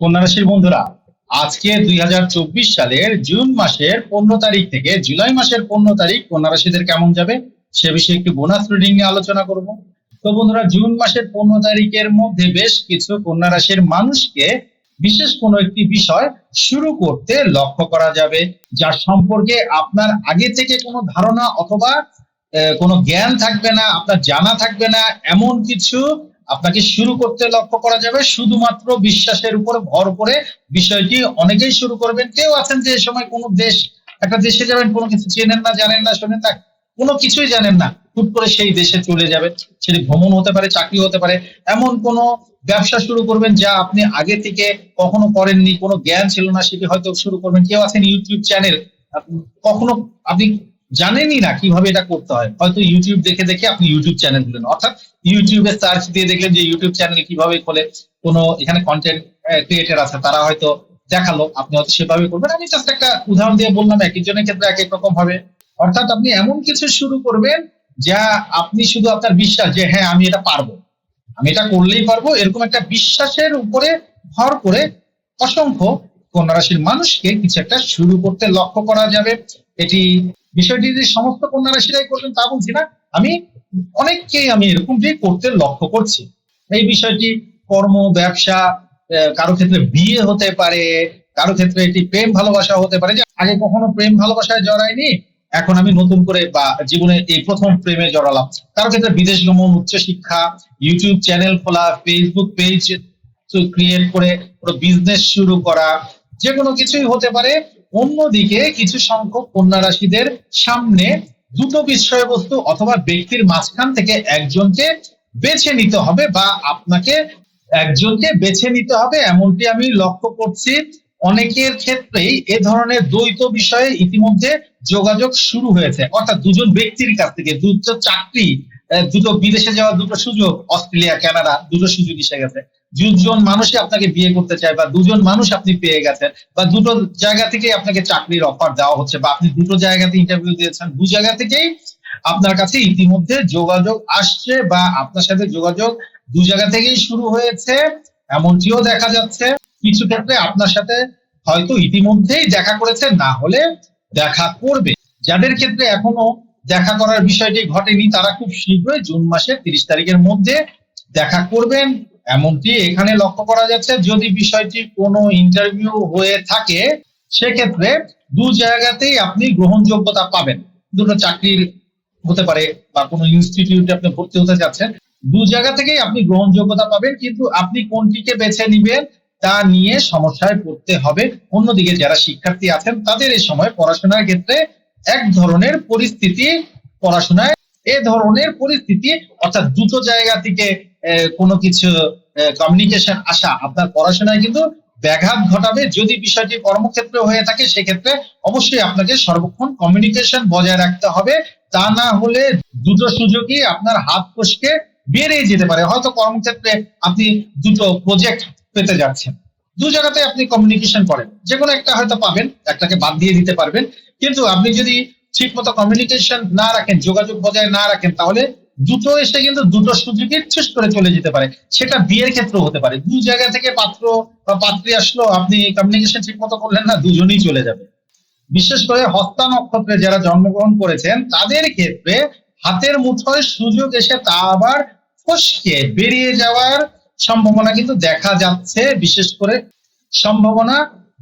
কন্যা রাশির বন্ধুরা, আজকে দুই হাজার চব্বিশ সালের জুন মাসের পনেরো তারিখ থেকে জুলাই মাসের পনেরো তারিখ কন্যা রাশিদের কেমন যাবে সে বিষয়ে একটি বোনাস রিডিং নিয়ে আলোচনা করব। তো বন্ধুরা, জুন মাসের পনেরো তারিখের মধ্যে বেশ কিছু কন্যা রাশির মানুষকে বিশেষ কোনো একটি বিষয় শুরু করতে লক্ষ্য করা যাবে, যার সম্পর্কে আপনার আগে থেকে কোনো ধারণা অথবা কোনো জ্ঞান থাকবে না, আপনার জানা থাকবে না, এমন কিছু আপনাকে শুরু করতে লক্ষ্য করা যাবে, শুধুমাত্র বিশ্বাসের উপর ভর করে বিষয়টি অনেকেই শুরু করবেন। কেউ আছেন যে সময় কোনো দেশ, একটা দেশে যাবেন, কোনো কিছু চেনেন না, জানেন না, শোনেন না, কোনো কিছুই জানেন না, হুট করে সেই দেশে চলে যাবেন। সেটি ভ্রমণ হতে পারে, চাকরি হতে পারে, এমন কোনো ব্যবসা শুরু করবেন যা আপনি আগে থেকে কখনো করেননি, কোনো জ্ঞান ছিল না, সেটি হয়তো শুরু করবেন। কেউ আছেন ইউটিউব চ্যানেল কখনো, আপনি জানেনই না কীভাবে এটা করতে হয়। হয়তো ইউটিউব দেখে দেখে আপনি ইউটিউব চ্যানেল খুলেন অর্থাৎ ইউটিউবে সার্চ দিয়ে দেখলেন যে ইউটিউব চ্যানেল কীভাবে খোলে, কোনো এখানে কন্টেন্ট ক্রিয়েটার আছে, তারা হয়তো দেখাল, আপনি হয়তো সেভাবে করবেন। আমি জাস্ট একটা উদাহরণ দিয়ে বললাম, এক একজনের ক্ষেত্রে এক এক রকম হবে। অর্থাৎ আপনি এমন কিছু শুরু করবেন যা আপনি শুধু আপনার বিশ্বাস যে হ্যাঁ আমি এটা পারব। আমি এটা করলেই পারব। এরকম একটা বিশ্বাসের উপরে ভর করে অসংখ্য কন্যা রাশির মানুষকে কিছু একটা শুরু করতে লক্ষ্য করা যাবে। এটি বিষয়টি যে সমস্ত কন্যা রাশিরাই করবেন তা বলছি না। আমি অনেককেই আমি এরকম যে করতে লক্ষ্য করছি। এই বিষয়টি কর্ম, ব্যবসা কারও ক্ষেত্রে বিয়ে হতে পারে, কারও ক্ষেত্রে এটি প্রেম ভালোবাসা হতে পারে। যে আগে কখনো প্রেম ভালোবাসায় জড়ায়নি, এখন আমি নতুন করে বা জীবনে এই প্রথম প্রেমে জড়ালাম। কারও ক্ষেত্রে বিদেশ গমন উচ্চশিক্ষা ইউটিউব চ্যানেল খোলা ফেসবুক পেজ ক্রিয়েট করে বিজনেস শুরু করা যে কোনো কিছুই হতে পারে। অন্যদিকে কিছু সংখ্যক কন্যা রাশিদের সামনে দুটো বিষয়বস্তু অথবা ব্যক্তির মাঝখান থেকে একজনকে বেছে নিতে হবে বা আপনাকে একজনকে বেছে নিতে হবে, এমনটি আমি লক্ষ্য করছি। অনেকের ক্ষেত্রেই এ ধরনের দ্বৈত বিষয়ে ইতিমধ্যে যোগাযোগ শুরু হয়েছে। অর্থাৎ দুজন ব্যক্তির কাছ থেকে দুটো চাকরি দুটো বিদেশে যাওয়ার দুটো সুযোগ, অস্ট্রেলিয়া, কানাডা, দুটো সুযোগ এসে গেছে। দুজন মানুষই আপনাকে বিয়ে করতে চায় বা দুজন মানুষ আপনি পেয়ে গেছেন বা দুটো জায়গা থেকে আপনাকে চাকরির অফার দেওয়া হচ্ছে বা আপনি দুটো জায়গাতে ইন্টারভিউ দিয়েছেন, দু জায়গা থেকেই আপনার কাছে ইতিমধ্যে যোগাযোগ আসছে বা আপনার সাথে যোগাযোগ দু জায়গা থেকেই শুরু হয়েছে, এমনটিও দেখা যাচ্ছে। কিছু ক্ষেত্রে আপনার সাথে হয়তো ইতিমধ্যেই দেখা করেছে, না হলে দেখা করবে। যাদের ক্ষেত্রে এখনও দেখা করার বিষয়টি ঘটেনি, তারা খুব শীঘ্রই জুন মাসের তিরিশ তারিখের মধ্যে দেখা করবেন। এমনটি এখানে লক্ষ্য করা যাচ্ছে যদি বিষয়টি কোনো ইন্টারভিউ হয়ে থাকে, সেক্ষেত্রে দু জায়গাতেই আপনি গ্রহণযোগ্যতা পাবেন। দুটো চাকরির হতে পারে বা কোনো ইনস্টিটিউটে আপনি ভর্তি হতে যাচ্ছেন, দু জায়গা থেকেই আপনি গ্রহণযোগ্যতা পাবেন, কিন্তু আপনি কোনটিকে বেছে নিবেন তা নিয়ে সমস্যায় পড়তে হবে। অন্যদিকে যারা শিক্ষার্থী আছেন, তাদের এই সময় পড়াশোনার ক্ষেত্রে এক ধরনের পরিস্থিতি, পড়াশোনায় এ ধরনের পরিস্থিতি, অর্থাৎ দুটো জায়গা থেকে কোনো কিছু কমিউনিকেশন আসা, আপনার পড়াশোনায় কিন্তু ব্যাঘাত ঘটাবে। যদি বিষয়টি কর্মক্ষেত্রে হয়ে থাকে, সেক্ষেত্রে অবশ্যই আপনাকে সর্বক্ষণ কমিউনিকেশন বজায় রাখতে হবে। তা না হলে দুটো সুযোগই আপনার হাত ফসকে বেড়ে যেতে পারে। হয়তো কর্মক্ষেত্রে আপনি দুটো প্রজেক্ট পেতে যাচ্ছেন। দু জায়গাতে আপনি কমিউনিকেশন করেন। যে কোনো একটা হয়তো পাবেন, একটাকে বাদ দিয়ে দিতে পারবেন। কিন্তু আপনি যদি ঠিক মতো কমিউনিকেশন না রাখেন, যোগাযোগ বজায় না রাখেন, তাহলে দুটো এসে কিন্তু দুটো সুযোগে শেষ করে চলে যেতে পারে। সেটা বিয়ের ক্ষেত্রেও হতে পারে। দু জায়গা থেকে পাত্র বা পাত্রী আসলো, আপনি কমিউনিকেশন ঠিক মতো করলেন না, দুজনেই চলে যাবে। বিশেষ করে হস্তা নক্ষত্রে যারা জন্মগ্রহণ করেছেন, তাদের ক্ষেত্রে হাতের মুঠোয় সুযোগ এসে তা আবার ফসকে বেরিয়ে যাওয়ার সম্ভাবনা কিন্তু দেখা যাচ্ছে। বিশেষ করে সম্ভাবনা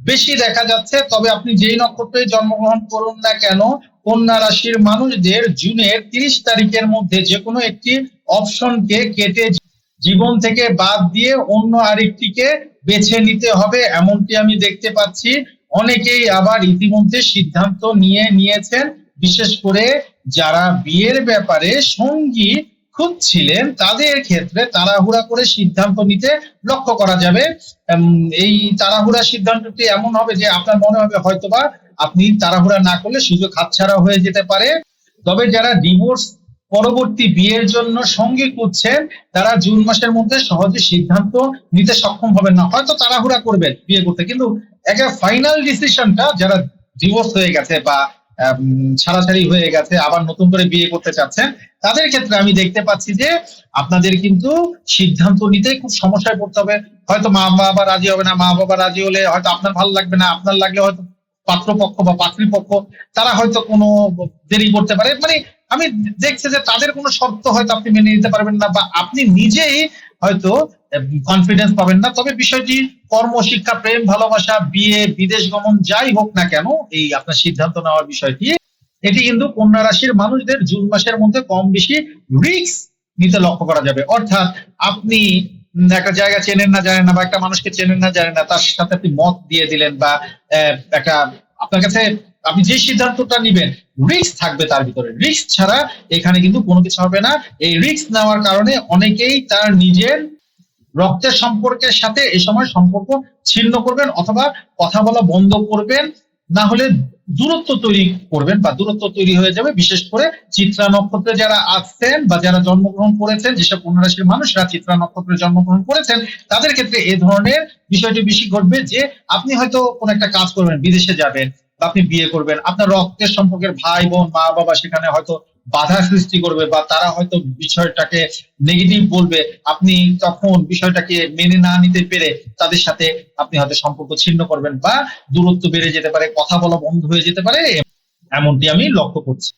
বেশি দেখা যাচ্ছে, তবে আপনি যেই নক্ষত্রে জন্মগ্রহণ করুন না কেন, কন্যা রাশির মানুষদের জুনের তিরিশ তারিখের মধ্যে যে কোনো একটি অপশনকে কেটে জীবন থেকে বাদ দিয়ে অন্য আরেকটিকে বেছে নিতে হবে, এমনটি আমি দেখতে পাচ্ছি। অনেকেই আবার ইতিমধ্যে সিদ্ধান্ত নিয়ে নিয়েছেন, বিশেষ করে যারা বিয়ের ব্যাপারে সঙ্গী খুঁজছিলেন তাদের ক্ষেত্রে তাড়াহুড়া করে সিদ্ধান্ত নিতে লক্ষ্য করা যাবে। এই তাড়াহুড়া সিদ্ধান্তটি এমন হবে যে আপনার মনে হবে হয়তোবা আপনি তাড়াহুড়া না করলে সুযোগ হাতছাড়া হয়ে যেতে পারে। তবে যারা ডিভোর্স পরবর্তী বিয়ের জন্য সঙ্গী খুঁজছেন, তারা জুন মাসের মধ্যে সহজে সিদ্ধান্ত নিতে সক্ষম হবেন না। হয়তো তাড়াহুড়া করবেন বিয়ে করতে, কিন্তু একটা ফাইনাল ডিসিশনটা যারা ডিভোর্স হয়ে গেছে বা ছাড়াছাড়ি হয়ে গেছে, আবার নতুন করে বিয়ে করতে চাচ্ছেন। তাদের ক্ষেত্রে আমি দেখতে পাচ্ছি যে আপনাদের কিন্তু সিদ্ধান্ত নিতে খুব সমস্যায় পড়তে হবে। হয়তো মা বাবা রাজি হবে না, মা বাবা রাজি হলে হয়তো আপনার ভালো লাগবে না, আপনার লাগলে হয়তো পাত্রপক্ষ বা পাত্রীপক্ষ, তারা হয়তো কোনো দেরি করতে পারে। মানে আমি দেখছি যে তাদের কোনো শর্ত হয়তো আপনি মেনে নিতে পারবেন না, বা আপনি নিজেই হয়তো কনফিডেন্স পাবেন না। তবে বিষয়টি কর্ম, শিক্ষা, প্রেম, ভালোবাসা, বিয়ে, বিদেশ গমন, যাই হোক না কেন, এই আপনার সিদ্ধান্ত নেওয়ার বিষয়টি, এটি কিন্তু কন্যা রাশির মানুষদের জুন মাসের মধ্যে কম বেশি রিক্স নিতে লক্ষ্য করা যাবে। অর্থাৎ আপনি একটা জায়গা চেনেন না, জানেন না, বা একটা মানুষকে চেনেন না, জানেন না, তার সাথে আপনি মত দিয়ে দিলেন বা একটা আপনার কাছে আপনি যে সিদ্ধান্তটা নিবেন রিক্স থাকবে তার ভিতরে। রিস্ক ছাড়া এখানে কিন্তু কোনো কিছু হবে না। এই রিস্ক নেওয়ার কারণে অনেকেই তার নিজের রক্তের সম্পর্কের সাথে এই সময় সম্পর্ক ছিন্ন করবেন অথবা কথা বলা বন্ধ করবেন, না হলে দূরত্ব তৈরি করবেন বা দূরত্ব তৈরি হয়ে যাবে। বিশেষ করে চিত্রা নক্ষত্রে যারা আছেন বা যারা জন্মগ্রহণ করেছেন, যেসব কন্যা রাশির মানুষরা চিত্রা নক্ষত্রে জন্মগ্রহণ করেছেন, তাদের ক্ষেত্রে এ ধরনের বিষয়টি বেশি ঘটবে যে আপনি হয়তো কোন একটা কাজ করবেন, বিদেশে যাবেন আপনি বিয়ে করবেন। আপনার রক্তের সম্পর্কের ভাই বোন মা বাবা সেখানে হয়তো বাধা সৃষ্টি করবে বা তারা হয়তো বিষয়টাকে নেগেটিভ বলবে, আপনি তখন বিষয়টাকে মেনে না নিতে পেরে তাদের সাথে আপনি হয়তো সম্পর্ক ছিন্ন করবেন বা দূরত্ব বেড়ে যেতে পারে, কথা বলা বন্ধ হয়ে যেতে পারে, এমনটি আমি লক্ষ্য করছি।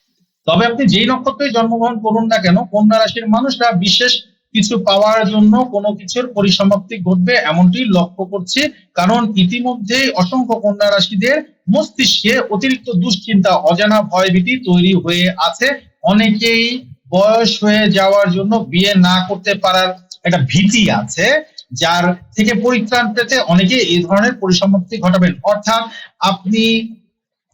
তবে আপনি যেই নক্ষত্রে জন্মগ্রহণ করুন না কেন, কন্যা রাশির মানুষরা বিশেষ কিছু পাওয়ার জন্য কোনো কিছুর পরিসমাপ্তি ঘটবে এমনটি লক্ষ্য করছি, কারণ ইতিমধ্যে অসংখ্য কন্যা রাশিদের মস্তিষ্কে অতিরিক্ত দুশ্চিন্তা, অজানা ভয়ভীতি তৈরি হয়ে আছে। অনেকেই বয়স হয়ে যাওয়ার জন্য বিয়ে না করতে পারার একটা ভীতি আছে, যার থেকে পরিত্রাণ পেতে অনেকে এই ধরনের পরিসমাপ্তি ঘটাবেন অর্থাৎ আপনি,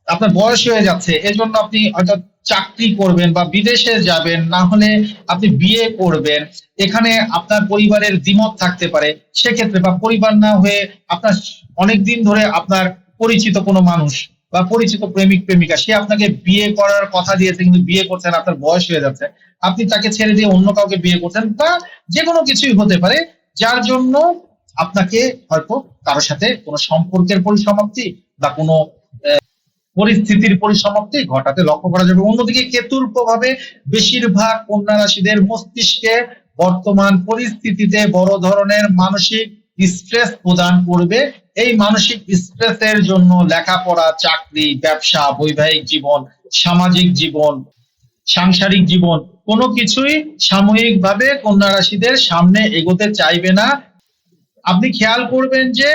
আপনার বয়স হয়ে যাচ্ছে, এজন্য আপনি হয়তো চাকরি করবেন বা বিদেশে যাবেন, না হলে আপনি বিয়ে করবেন, এখানে আপনার পরিবারের দ্বিমত থাকতে পারে। সেক্ষেত্রে বা পরিবার না হয়ে আপনার অনেক দিন ধরে আপনার পরিচিত কোনো মানুষ বা পরিচিত প্রেমিক, প্রেমিকা, সে আপনাকে বিয়ে করার কথা দিয়েছে, কিন্তু বিয়ে করছেন আপনার বয়স হয়ে যাচ্ছে। আপনি তাকে ছেড়ে দিয়ে অন্য কাউকে বিয়ে করছেন বা যে কোনো কিছুই হতে পারে, যার জন্য আপনাকে হয়তো কারোর সাথে কোনো সম্পর্কের পরিসমাপ্তি বা কোনো পরিস্থিতির পরিসমাপ্তি ঘটাতে লক্ষ্য করা যাবে। অন্যদিকে কেতুর প্রভাবে বেশিরভাগ কন্যা রাশিদের মস্তিষ্কে বর্তমান পরিস্থিতিতে বড় ধরনের মানসিক স্ট্রেস প্রদান করবে। এই মানসিক স্ট্রেসের জন্য লেখাপড়া, চাকরি, ব্যবসা, বৈবাহিক জীবন, সামাজিক জীবন, সাংসারিক জীবন, কোনো কিছুই সাময়িকভাবে কন্যা রাশিদের সামনে এগোতে চাইবে না। আপনি খেয়াল করবেন যে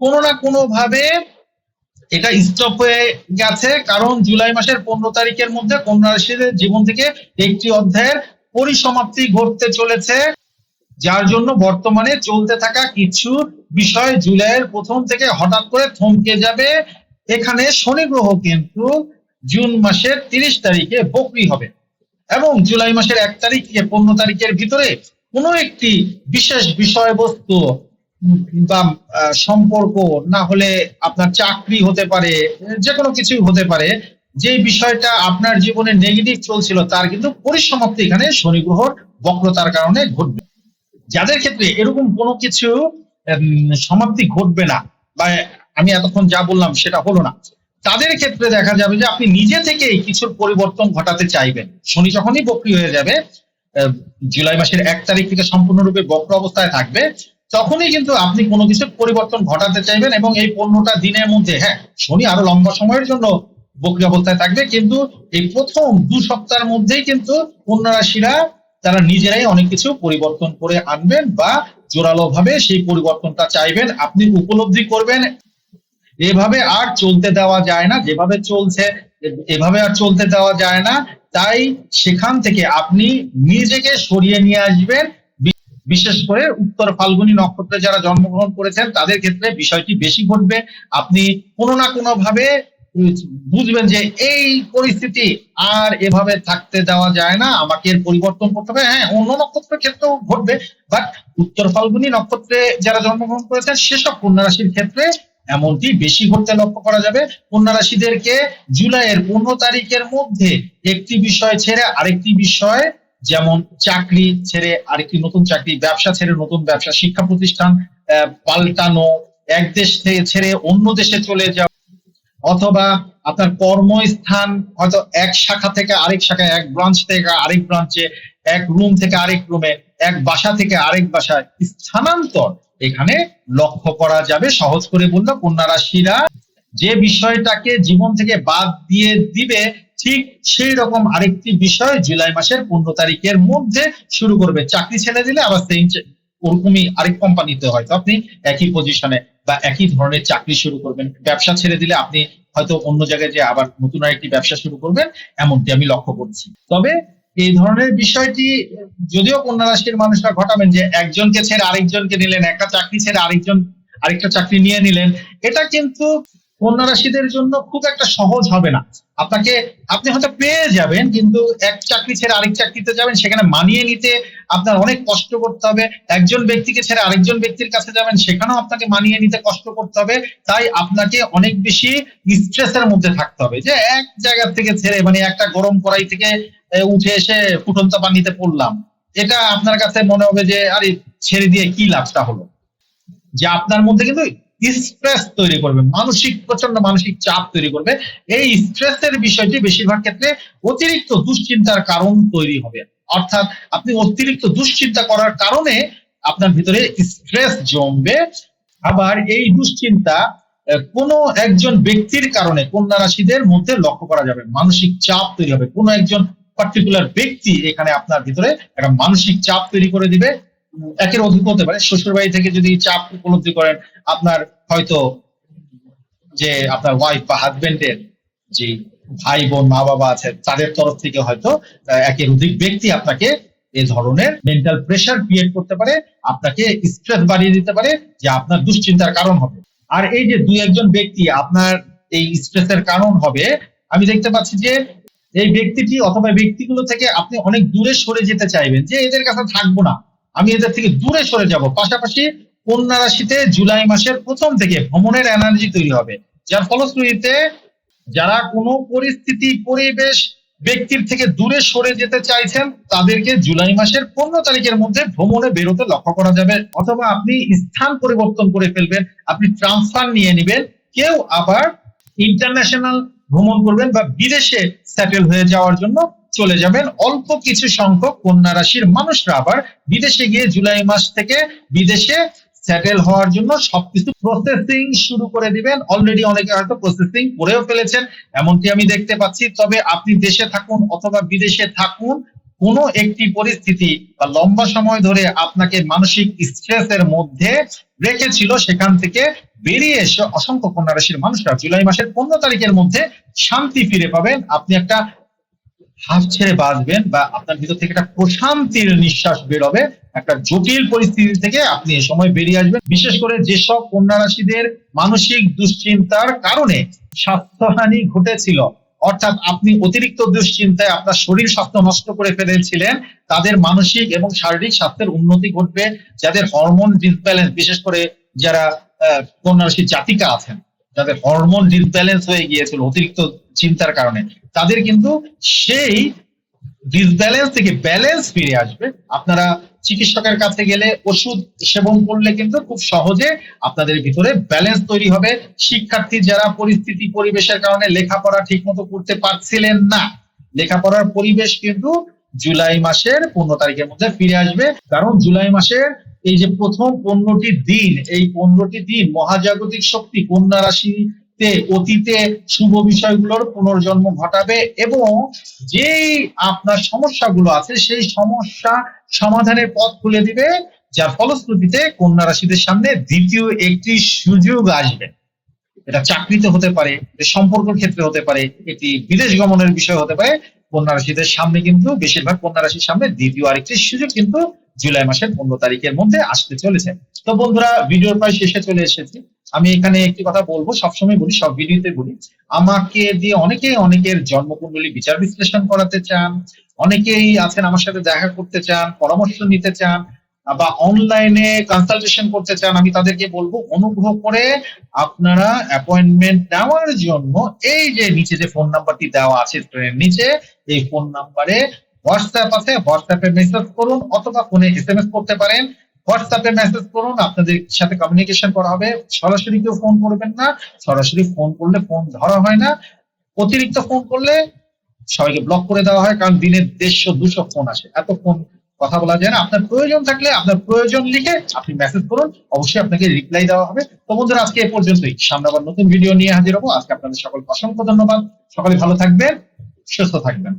কোনো না কোনো ভাবে এটা স্টপ হয়ে গেছে, কারণ জুলাই মাসের পনেরো তারিখের মধ্যে কন্যা রাশিদের জীবন থেকে একটি অধ্যায়ের পরিসমাপ্তি ঘটতে চলেছে, যার জন্য বর্তমানে চলতে থাকা কিছু বিষয় জুলাইয়ের প্রথম থেকে হঠাৎ করে থমকে যাবে। এখানে শনি গ্রহ কিন্তু জুন মাসের তিরিশ তারিখে বকরি হবে এবং জুলাই মাসের এক তারিখ থেকে পনেরো তারিখের ভিতরে কোনো একটি বিশেষ বিষয়বস্তু বা সম্পর্ক না হলে আপনার চাকরি হতে পারে যে কোনো কিছুই হতে পারে যে বিষয়টা আপনার জীবনে নেগেটিভ চলছিল তার কিন্তু পরিসমাপ্তি এখানে শনি গ্রহর বক্রতার কারণে ঘটবে। যাদের ক্ষেত্রে এরকম কোনো কিছু সমাপ্তি ঘটবে না বা আমি এতক্ষণ যা বললাম সেটা হলো না। তাদের ক্ষেত্রে দেখা যাবে যে আপনি নিজে থেকেই কিছুর পরিবর্তন ঘটাতে চাইবেন। শনি যখনই বক্রি হয়ে যাবে জুলাই মাসের এক তারিখ থেকে সম্পূর্ণরূপে বক্র অবস্থায় থাকবে, তখনই কিন্তু আপনি কোনো কিছুর পরিবর্তন ঘটাতে চাইবেন এবং এই পনেরোটা দিনের মধ্যে হ্যাঁ শনি আরও লম্বা সময়ের জন্য বক্রি অবস্থায় থাকবে, কিন্তু এই প্রথম দু সপ্তাহের মধ্যেই কিন্তু কন্যা রাশিরা তারা নিজেরাই অনেক কিছু পরিবর্তন করে আনবেন বা জোরালো ভাবে সেই পরিবর্তনটা চাইবেন, আপনি উপলব্ধি করবেন। এভাবে আর চলতে দেওয়া যায় না, যেভাবে চলছে, এভাবে আর চলতে দেওয়া যায় না। তাই সেখান থেকে আপনি নিজেকে সরিয়ে নিয়ে আসবেন। বিশেষ করে উত্তর ফাল্গুনী নক্ষত্রে যারা জন্মগ্রহণ করেছেন, তাদের ক্ষেত্রে বিষয়টি বেশি ঘটবে। আপনি কোনো না কোনো ভাবে বুঝবেন যে এই পরিস্থিতি আর এভাবে থাকতে দেওয়া যায় না। আমাকে এর পরিবর্তন করতে হবে। হ্যাঁ অন্য নক্ষত্রের ক্ষেত্রেও ঘটবে বাট উত্তর ফাল্গুনী নক্ষত্রে যারা জন্মগ্রহণ করেছেন, সেসব কন্যা রাশির ক্ষেত্রে এমনটি বেশি ঘটতে লক্ষ্য করা যাবে। কন্যা রাশিদেরকে জুলাইয়ের পনেরো তারিখের মধ্যে একটি বিষয় ছেড়ে আরেকটি বিষয়, যেমন চাকরি ছেড়ে আরেকটি নতুন চাকরি, ব্যবসা ছেড়ে নতুন ব্যবসা, শিক্ষা প্রতিষ্ঠান পাল্টানো, এক দেশ থেকে ছেড়ে অন্য দেশে চলে যাওয়া। অথবা আপনার কর্মস্থান হয়তো এক শাখা থেকে আরেক শাখায়, এক ব্রাঞ্চ থেকে আরেক ব্রাঞ্চে এক রুম থেকে আরেক রুমে এক বাসা থেকে আরেক বাসায় স্থানান্তর। এখানে লক্ষ্য করা যাবে, সহজ করে বলল, কন্যা রাশিরা যে বিষয়টাকে জীবন থেকে বাদ দিয়ে দিবে, ঠিক সেই রকম আরেকটি বিষয় জুলাই মাসের পনেরো তারিখের মধ্যে শুরু করবে। চাকরি ছেড়ে দিলে আবার সেই ওরকমই আরেক কোম্পানিতে হয়তো আপনি একই পজিশনে বা একই ধরনের চাকরি শুরু করবেন। ব্যবসা ছেড়ে দিলে আপনি হয়তো অন্য জায়গায় যে আবার নতুন আরেকটি ব্যবসা শুরু করবেন, এমনটি আমি লক্ষ্য করছি। তবে এই ধরনের বিষয়টি, যদিও কন্যা রাশির মানুষরা ঘটাবেন যে একজনকে ছেড়ে আরেকজনকে নিলেন, একটা চাকরি ছেড়ে আরেকজন আরেকটা চাকরি নিয়ে নিলেন, এটা কিন্তু কন্যা রাশিদের জন্য খুব একটা সহজ হবে না। আপনাকে, আপনি হয়তো পেয়ে যাবেন, কিন্তু এক চাকরি ছেড়ে আরেক চাকরিতে যাবেন, সেখানে মানিয়ে নিতে আপনার অনেক কষ্ট করতে হবে। একজন ব্যক্তিকে ছেড়ে আরেকজন ব্যক্তির কাছে যাবেন, সেখানেও আপনাকে মানিয়ে নিতে কষ্ট করতে হবে। তাই আপনাকে অনেক বেশি স্ট্রেসের মধ্যে থাকতে হবে। যে এক জায়গা থেকে ছেড়ে মানে একটা গরম কড়াই থেকে উঠে এসে ফুটন্ত পানিতে পড়লাম। এটা আপনার কাছে মনে হবে যে, আরে ছেড়ে দিয়ে কি লাভটা হলো? যে আপনার মধ্যে কিন্তু স্ট্রেস তৈরি করবে, মানসিক প্রচণ্ড মানসিক চাপ তৈরি করবে। এই স্ট্রেসের বিষয়টি বেশিরভাগ ক্ষেত্রে অতিরিক্ত দুশ্চিন্তার কারণ তৈরি হবে। অর্থাৎ আপনি অতিরিক্ত দুশ্চিন্তা করার কারণে আপনার ভিতরে স্ট্রেস জমবে। আবার এই দুশ্চিন্তা কোনো একজন ব্যক্তির কারণে কন্যা রাশিদের মধ্যে লক্ষ্য করা যাবে। মানসিক চাপ তৈরি হবে। কোনো একজন পার্টিকুলার ব্যক্তি এখানে আপনার ভিতরে একটা মানসিক চাপ তৈরি করে দিবে। একের অধিক হতে পারে। শ্বশুর বাড়ি থেকে যদি চাপ উপলব্ধি করেন, আপনার হয়তো যে আপনার ওয়াইফ বা হাজবেন্ডের যে ভাই বোন, মা বাবা আছে, তাদের তরফ থেকে হয়তো একের অধিক ব্যক্তি আপনাকে এ ধরনের মেন্টাল প্রেশার ক্রিয়েট করতে পারে, আপনাকে স্ট্রেস বাড়িয়ে দিতে পারে, যে আপনার দুশ্চিন্তার কারণ হবে। আর এই যে দুই একজন ব্যক্তি, আপনার এই স্ট্রেসের কারণ হবে, আমি দেখতে পাচ্ছি যে এই ব্যক্তিটি অথবা ব্যক্তিগুলো থেকে আপনি অনেক দূরে সরে যেতে চাইবেন, যে এদের কাছে থাকব না। আমি এদের থেকে দূরে সরে যাব। পাশাপাশি কন্যা রাশিতে জুলাই মাসের প্রথম থেকে ভ্রমণের এনার্জি তৈরি হবে। যার ফলশ্রুতিতে যারা কোনো পরিস্থিতি, পরিবেশ, ব্যক্তির থেকে দূরে সরে যেতে চাইছেন, তাদেরকে জুলাই মাসের পনেরো তারিখের মধ্যে ভ্রমণে বেরোতে লক্ষ্য করা যাবে। অথবা আপনি স্থান পরিবর্তন করে ফেলবেন, আপনি ট্রান্সফার নিয়ে নেবেন, কেউ আবার ইন্টারন্যাশনাল ভ্রমণ করবেন বা বিদেশে সেটেল হয়ে যাওয়ার জন্য চলে যাবেন। অল্প কিছু সংখ্যক কন্যা রাশির মানুষরা আবার বিদেশে গিয়ে জুলাই মাস থেকে বিদেশে সেটেল হওয়ার জন্য সবকিছু প্রসেসিং শুরু করে দিবেন। অলরেডি অনেকে হয়তো প্রসেসিং করেও ফেলেছেন এমনটি আমি দেখতে পাচ্ছি। তবে আপনি দেশে থাকুন অথবা বিদেশে থাকুন, কোনো একটি পরিস্থিতি বা লম্বা সময় ধরে আপনাকে মানসিক স্ট্রেসের মধ্যে রেখেছিল, সেখান থেকে বেরিয়ে এসে অসংখ্য কন্যা রাশির মানুষরা জুলাই মাসের পনেরো তারিখের মধ্যে শান্তি ফিরে পাবেন। আপনি একটা হাফ ছেড়ে বাঁচবেন বা আপনার ভিতর থেকে একটা প্রশান্তির নিঃশ্বাস বেরোবে একটা জটিল পরিস্থিতি থেকে আপনি এ সময় বেরিয়ে আসবেন। বিশেষ করে যেসব কন্যা রাশিদের মানসিক দুশ্চিন্তার কারণে স্বাস্থ্যহানি ঘটেছিল। অর্থাৎ আপনি অতিরিক্ত দুশ্চিন্তায় আপনার শরীর স্বাস্থ্য নষ্ট করে ফেলেছিলেন, তাদের মানসিক এবং শারীরিক স্বাস্থ্যের উন্নতি ঘটবে, যাদের হরমোন ডিসব্যালেন্স, বিশেষ করে যারা কন্যা রাশির জাতিকা আছেন। যাদের হরমোন ডিসব্যালেন্স হয়ে গিয়েছিল, অতিরিক্ত চিন্তার কারণে, তাদের কিন্তু সেই ডিসব্যালেন্স থেকে ব্যালেন্স ফিরে আসবে। আপনারা চিকিৎসকের কাছে গেলে ওষুধ সেবন করলে কিন্তু খুব সহজে আপনাদের ভিতরে ব্যালেন্স তৈরি হবে। শিক্ষার্থী যারা পরিস্থিতি, পরিবেশের কারণে লেখাপড়া ঠিক মতো করতে পারছিলেন না, লেখাপড়ার পরিবেশ কিন্তু জুলাই মাসের পনেরো তারিখের মধ্যে ফিরে আসবে। কারণ জুলাই মাসের এই যে প্রথম পনেরোটি দিন, এই পনেরোটি দিন মহাজাগতিক শক্তি কন্যা রাশিতে অতীতে শুভ বিষয়গুলোর পুনর্জন্ম ঘটাবে এবং যেই আপনার সমস্যাগুলো আছে, সেই সমস্যা সমাধানের পথ খুলে দিবে, যার ফলশ্রুতিতে কন্যা রাশিদের সামনে দ্বিতীয় একটি সুযোগ আসবে। এটা চাকরিতে হতে পারে সম্পর্কের ক্ষেত্রে হতে পারে, এটি বিদেশ গমনের বিষয় হতে পারে কন্যা রাশিদের সামনে কিন্তু বেশিরভাগ কন্যা রাশির সামনে দ্বিতীয় আরেকটি সুযোগ কিন্তু জুলাই মাসের পনেরো তারিখের মধ্যে আসতে চলেছে। তো বন্ধুরা, ভিডিওর প্রায় শেষে চলে এসেছি। আমি এখানে একটি কথা বলব, সবসময় বলি, সব ভিডিওতে বলি। আমাকে দিয়ে অনেকেই অনেকের জন্মকুণ্ডলী বিচার বিশ্লেষণ করাতে চান, অনেকেই আছেন আমার সাথে দেখা করতে চান, পরামর্শ নিতে চান বা অনলাইনে কনসালটেশন করতে চান, আমি তাদেরকে বলব, অনুগ্রহ করে আপনারা অ্যাপয়েন্টমেন্ট নেওয়ার জন্য এই যে নিচে যে ফোন নাম্বারটি দেওয়া আছে স্ক্রিনের নিচে, এই ফোন নাম্বারে হোয়াটসঅ্যাপ আছে হোয়াটসঅ্যাপে মেসেজ করুন অথবা ফোনে এসএমএস করতে পারেন। হোয়াটসঅ্যাপে মেসেজ করুন, আপনাদের সাথে কমিউনিকেশন করা হবে। সরাসরি কেউ ফোন করবেন না, সরাসরি ফোন করলে ফোন ধরা হয় না। অতিরিক্ত ফোন করলে সবাইকে ব্লক করে দেওয়া হয়, কারণ দিনে দেড়শো, দুশো ফোন আসে। এত ফোন কথা বলা যায় না। আপনার প্রয়োজন থাকলে আপনার প্রয়োজন লিখে আপনি মেসেজ করুন। অবশ্যই আপনাকে রিপ্লাই দেওয়া হবে। তো বন্ধুরা, আজকে এ পর্যন্তই। সামনে আবার নতুন ভিডিও নিয়ে হাজির হব। আজকে আপনাদের সকলকে অসংখ্য ধন্যবাদ। সকলে ভালো থাকবেন, সুস্থ থাকবেন।